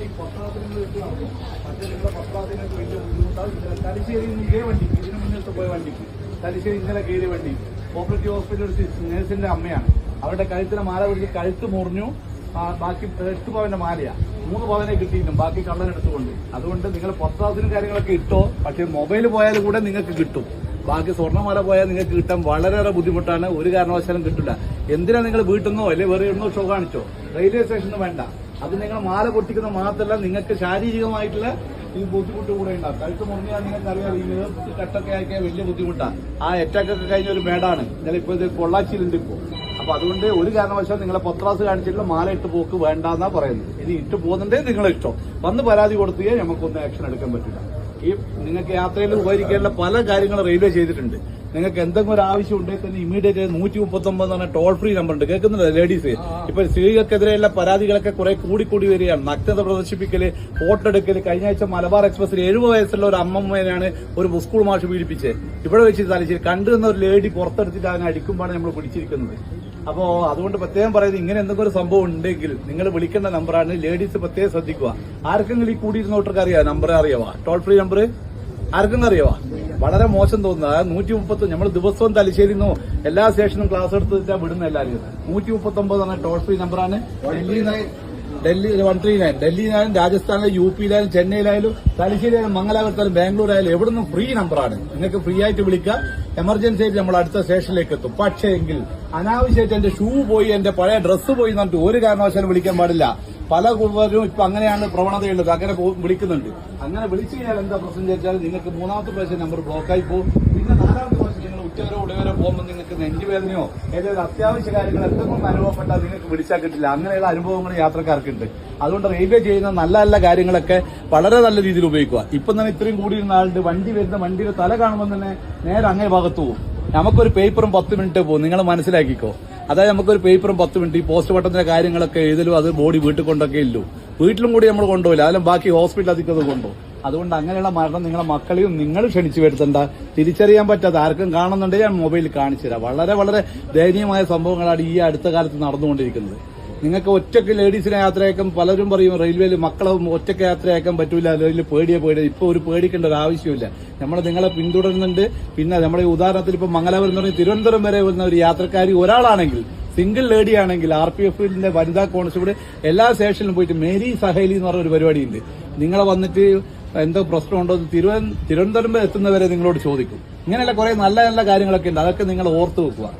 ഈ ഇത് വണ്ടിക്ക് ഇതിന് മുന്നിലത്തെ പോയ വണ്ടിക്ക് തലശ്ശേരി ഇന്നലെ കയറിയ വണ്ടി കോപ്പറേറ്റീവ് ഹോസ്പിറ്റൽ നേഴ്സിന്റെ അമ്മയാണ്. അവരുടെ കഴുത്തിന് മാല പിടിച്ച് കഴുത്ത് മുറിഞ്ഞു. ബാക്കി എട്ട് പവന്റെ മാലയാ. മൂന്ന് പവനെ കിട്ടിയിട്ടും ബാക്കി കള്ളനെടുത്തുകൊണ്ട് അതുകൊണ്ട് നിങ്ങൾ പത്രാസിനും കാര്യങ്ങളൊക്കെ ഇട്ടോ? പക്ഷേ മൊബൈൽ പോയാൽ കൂടെ നിങ്ങൾക്ക് കിട്ടും. ബാക്കി സ്വർണമാല പോയാൽ നിങ്ങൾക്ക് കിട്ടാൻ വളരെയേറെ ബുദ്ധിമുട്ടാണ്. ഒരു കാരണവശാലും കിട്ടില്ല എന്തിനാ നിങ്ങൾ വീട്ടിൽ നിന്നോ അല്ലെ വേറെ ഷോ കാണിച്ചോ? റെയിൽവേ സ്റ്റേഷനിൽ വേണ്ട. അത് നിങ്ങൾ മാല പൊട്ടിക്കുന്ന മാത്രമല്ല നിങ്ങൾക്ക് ശാരീരികമായിട്ടുള്ള ഈ ബുദ്ധിമുട്ട് കൂടെ ഉണ്ടാവും. കഴുത്ത് മുറിഞ്ഞാൽ നിങ്ങൾക്ക് അറിയാം ഈ കട്ടൊക്കെ ആക്കിയാൽ വലിയ ബുദ്ധിമുട്ടാണ് ആ അറ്റാക്കൊക്കെ കഴിഞ്ഞ ഒരു മേടാണ്. ഇന്നലെ ഇപ്പോൾ ഇത് പൊള്ളാച്ചിയിലുണ്ട് ഇപ്പോൾ അപ്പൊ അതുകൊണ്ട് ഒരു കാരണവശാലും നിങ്ങളെ പത്രാസ് കാണിച്ചിട്ടുള്ള മാല ഇട്ട് പോക്ക് വേണ്ടെന്നാ പറയുന്നത്. ഇനി ഇട്ട് പോകുന്നുണ്ടേ നിങ്ങളെ ഇഷ്ടം വന്ന് പരാതി കൊടുത്തേ നമുക്കൊന്ന് ആക്ഷൻ എടുക്കാൻ പറ്റില്ല. ഈ നിങ്ങൾക്ക് യാത്രയിൽ ഉപകരിക്കാനുള്ള പല കാര്യങ്ങളും റെയിൽവേ ചെയ്തിട്ടുണ്ട്. നിങ്ങൾക്ക് എന്തെങ്കിലും ഒരു ആവശ്യം ഉണ്ടെങ്കിൽ തന്നെ ഇമീഡിയറ്റ് നൂറ്റി മുപ്പത്തൊമ്പത് എന്ന് ടോൾ ഫ്രീ നമ്പർ ഉണ്ട്. കേൾക്കുന്നില്ല ലേഡീസ് ഇപ്പൊ സ്ത്രീകൾക്കെതിരെയുള്ള പരാതികളൊക്കെ കുറെ കൂടിക്കൂടി വരികയാണ്. നഗ്നത പ്രദർശിപ്പിക്കൽ ഫോട്ടോ എടുക്കൽ. കഴിഞ്ഞ ആഴ്ച മലബാർ എക്സ്പ്രസിൽ എഴുപത് വയസ്സുള്ള ഒരു അമ്മമ്മേനാണ് ഒരു സ്കൂൾ മാഷ് പീഡിപ്പിച്ചത്. ഇവിടെ വെച്ച് തലശ്ശേരി കണ്ടു നിന്ന ഒരു ലേഡി പുറത്തെടുത്തിട്ട് അതിനെ അടിക്കുമ്പോഴാണ് നമ്മൾ പിടിച്ചിരിക്കുന്നത്. അപ്പോ അതുകൊണ്ട് പ്രത്യേകം പറയുന്നത് ഇങ്ങനെ എന്തെങ്കിലും ഒരു സംഭവം ഉണ്ടെങ്കിൽ നിങ്ങൾ വിളിക്കേണ്ട നമ്പറാണ് ലേഡീസ് പ്രത്യേകം ശ്രദ്ധിക്കുക. ആർക്കെങ്കിലും ഈ കൂടിയിരുന്നോട്ടർക്ക് അറിയാം? നമ്പർ അറിയാവാ? ടോൾ ഫ്രീ നമ്പർ ആർക്കും അറിയാവാ? വളരെ മോശം തോന്നുന്നത് നൂറ്റി മുപ്പത്തി നമ്മൾ ദിവസവും തലശ്ശേരിന്നോ എല്ലാ സ്റ്റേഷനും ക്ലാസ് എടുത്തിട്ടാണ് വിടുന്ന എല്ലാവരും. നൂറ്റി മുപ്പത്തി ഒമ്പത് ടോൾ ഫ്രീ നമ്പറാണ് Delhi Delhi one three nine ഡൽഹിയിലായാലും രാജസ്ഥാനിലും യു പിയിലായാലും ചെന്നൈയിലായാലും തലശ്ശേരിയായാലും മംഗലാപുരത്തായാലും ബാംഗ്ലൂർ ആയാലും എവിടുന്നും ഫ്രീ നമ്പറാണ് നിങ്ങൾക്ക് ഫ്രീ ആയിട്ട് വിളിക്കാം. എമർജൻസി ആയിട്ട് നമ്മൾ അടുത്ത സ്റ്റേഷനിലേക്ക് എത്തും. പക്ഷേ എങ്കിൽ അനാവശ്യമായിട്ട് എന്റെ ഷൂ പോയി എന്റെ പഴയ ഡ്രസ്സ് പോയി എന്ന് പറഞ്ഞിട്ട് ഒരു കാരണവശാലും വിളിക്കാൻ പാടില്ല. പല കുടുംബരും ഇപ്പൊ അങ്ങനെയാണ് പ്രവണതയുള്ളത്. അങ്ങനെ വിളിക്കുന്നുണ്ട്. അങ്ങനെ വിളിച്ചു കഴിഞ്ഞാൽ എന്താ പ്രശ്നം ചോദിച്ചാൽ നിങ്ങൾക്ക് മൂന്നാമത്തെ പ്രാവശ്യം നമ്പർ ബ്ലോക്കായി പോകും. പിന്നെ നാലാമത്തെ പ്രാവശ്യം നിങ്ങൾ ഉച്ചവരോ ഉടവരെ പോകുമ്പോൾ നിങ്ങൾക്ക് നെഞ്ചുവേദനയോ ഏതെങ്കിലും അത്യാവശ്യ കാര്യങ്ങൾ എന്തെങ്കിലും അനുഭവപ്പെട്ടാൽ നിങ്ങൾക്ക് വിളിച്ചാൽ കിട്ടില്ല അങ്ങനെയുള്ള അനുഭവങ്ങൾ യാത്രക്കാർക്കുണ്ട്. അതുകൊണ്ട് റെയിൽവേ ചെയ്യുന്ന നല്ല നല്ല കാര്യങ്ങളൊക്കെ വളരെ നല്ല രീതിയിൽ ഉപയോഗിക്കുക. ഇപ്പം തന്നെ ഇത്രയും കൂടിയിരുന്ന ആളുണ്ട്. വണ്ടി വരുന്ന വണ്ടിയുടെ തല കാണുമ്പോൾ തന്നെ നേരെ അങ്ങേ ഭാഗത്ത് പോകും നമുക്കൊരു പേപ്പറും പത്ത് മിനിറ്റ് പോകും. നിങ്ങൾ മനസ്സിലാക്കിക്കോ. അതായത് നമുക്കൊരു പേപ്പറും പത്ത് മിനിറ്റ് ഈ പോസ്റ്റ് പട്ടത്തിന്റെ കാര്യങ്ങളൊക്കെ എഴുതലും അത് ബോഡി വീട്ടിൽ കൊണ്ടൊക്കെ ഇല്ലു. വീട്ടിലും കൂടി നമ്മൾ കൊണ്ടുപോയില്ല അതിലും ബാക്കി ഹോസ്പിറ്റൽ അധികം കൊണ്ടുപോകും. അതുകൊണ്ട് അങ്ങനെയുള്ള മരണം നിങ്ങളെ മക്കളെയും നിങ്ങൾ ക്ഷണിച്ചു വരുത്തണ്ട. തിരിച്ചറിയാൻ പറ്റാത്ത ആർക്കും കാണുന്നുണ്ടെങ്കിൽ ഞാൻ മൊബൈലിൽ കാണിച്ചു തരാം. വളരെ വളരെ ദയനീയമായ സംഭവങ്ങളാണ് ഈ അടുത്ത കാലത്ത് നടന്നുകൊണ്ടിരിക്കുന്നത്. നിങ്ങൾക്ക് ഒറ്റയ്ക്ക് ലേഡീസിനെ യാത്രയാക്കാൻ പലരും പറയും റെയിൽവേയിൽ മക്കളെ ഒറ്റയ്ക്ക് യാത്രയാക്കാൻ പറ്റൂല അല്ലെങ്കിൽ പേടിയെ പേടിയ ഇപ്പൊ ഒരു പേടിക്കേണ്ട ഒരു ആവശ്യമില്ല നമ്മൾ നിങ്ങളെ പിന്തുടരുന്നുണ്ട്. പിന്നെ നമ്മുടെ ഉദാഹരണത്തിൽ ഇപ്പൊ മംഗലാപുരം പറഞ്ഞ തിരുവനന്തപുരം വരെ വരുന്ന ഒരു യാത്രക്കാരി ഒരാളാണെങ്കിൽ സിംഗിൾ ലേഡി ആണെങ്കിൽ ആർ പി എഫിന്റെ വനിതാ കോൺസ്റ്റബിൾ എല്ലാ സ്റ്റേഷനിലും പോയിട്ട് മേരി സഹേലി എന്ന് പറഞ്ഞ ഒരു പരിപാടിയുണ്ട്. നിങ്ങളെ വന്നിട്ട് എന്തോ പ്രശ്നമുണ്ടോ തിരുവന- തിരുവനന്തപുരം വരെ എത്തുന്നവരെ നിങ്ങളോട് ചോദിക്കും. ഇങ്ങനെയുള്ള കുറെ നല്ല നല്ല കാര്യങ്ങളൊക്കെ ഉണ്ട്. അതൊക്കെ നിങ്ങൾ ഓർത്തു വെക്കുക.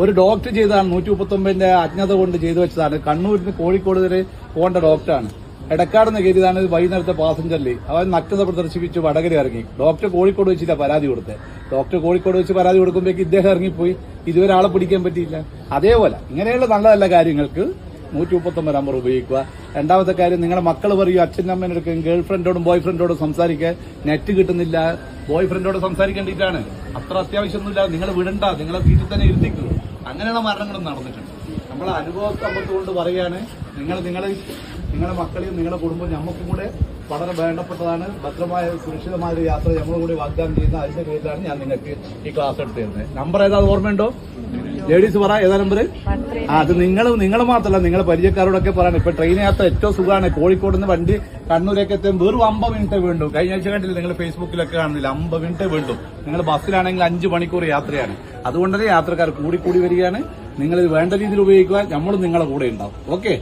ഒരു ഡോക്ടർ ചെയ്താണ് നൂറ്റി മുപ്പത്തൊമ്പതിന്റെ അജ്ഞത കൊണ്ട് ചെയ്തു വെച്ചതാണ്. കണ്ണൂരിന് കോഴിക്കോട് വരെ പോകേണ്ട ഡോക്ടറാണ് എടക്കാട് നിന്ന് കയറിയതാണ് വൈകുന്നേരത്തെ പാസഞ്ചറിൽ അവൻ നഗ്നത പ്രദർശിപ്പിച്ച് വടകര ഇറങ്ങി. ഡോക്ടർ കോഴിക്കോട് വെച്ചില്ല പരാതി കൊടുത്തത് ഡോക്ടർ കോഴിക്കോട് വെച്ച് പരാതി കൊടുക്കുമ്പോഴേക്ക് ഇദ്ദേഹം ഇറങ്ങിപ്പോയി. ഇതുവരെ ആളെ പിടിക്കാൻ പറ്റിയില്ല. അതേപോലെ ഇങ്ങനെയുള്ള നല്ല നല്ല കാര്യങ്ങൾക്ക് നൂറ്റി മുപ്പത്തൊമ്പത് നമ്പർ ഉപയോഗിക്കുക. രണ്ടാമത്തെ കാര്യം നിങ്ങളുടെ മക്കൾ പറയും അച്ഛനും അമ്മേനെടുക്കും ഗേൾ ഫ്രണ്ടോടും ബോയ് ഫ്രണ്ടോടും സംസാരിക്കാൻ നെറ്റ് കിട്ടുന്നില്ല. ബോയ് ഫ്രണ്ടോട് സംസാരിക്കേണ്ടിയിട്ടാണ് അത്ര അത്യാവശ്യമൊന്നുമില്ല. നിങ്ങൾ വിടണ്ട. നിങ്ങളെ വീട്ടിൽ തന്നെ ഇരുത്തിക്കൂ. അങ്ങനെയുള്ള മരണങ്ങളും നടന്നിട്ടുണ്ട്. നമ്മൾ അനുഭവ കൊണ്ട് പറയാണ് നിങ്ങൾ നിങ്ങളെ നിങ്ങളുടെ മക്കളെയും നിങ്ങളുടെ കുടുംബം നമുക്കും കൂടെ വളരെ വേണ്ടപ്പെട്ടതാണ്. ഭദ്രമായ സുരക്ഷിതമായ ഒരു യാത്ര നമ്മളും കൂടി വാഗ്ദാനം ചെയ്യുന്ന അതിന്റെ പേരിലാണ് ഞാൻ നിങ്ങൾക്ക് ഈ ക്ലാസ് എടുത്തിരുന്നത്. നമ്പർ ഏതാ? ഓർമ്മയുണ്ടോ? ലേഡീസ് പറ ഏതാ നമ്പർ ആ അത് നിങ്ങൾ നിങ്ങൾ മാത്രമല്ല നിങ്ങളെ പരിചയക്കാരോടൊക്കെ പറയണം. ഇപ്പൊ ട്രെയിൻ യാത്ര ഏറ്റവും സുഖമാണ്. കോഴിക്കോട് നിന്ന് വണ്ടി കണ്ണൂരേക്ക് എത്തും. വെറും അമ്പത് മിനിറ്റ് വേണ്ടു. കഴിഞ്ഞ ആഴ്ച കണ്ടില്ല നിങ്ങൾ ഫേസ്ബുക്കിലൊക്കെ കാണുന്നില്ല? അമ്പത് മിനിറ്റ് വേണ്ടു. നിങ്ങൾ ബസ്സിലാണെങ്കിൽ അഞ്ച് മണിക്കൂർ യാത്രയാണ്. അതുകൊണ്ട് തന്നെ യാത്രക്കാർ കൂടി കൂടി വരികയാണ്. നിങ്ങൾ ഇത് വേണ്ട രീതിയിൽ ഉപയോഗിക്കുക നമ്മളും നിങ്ങളെ കൂടെ ഉണ്ടാവും. ഓക്കെ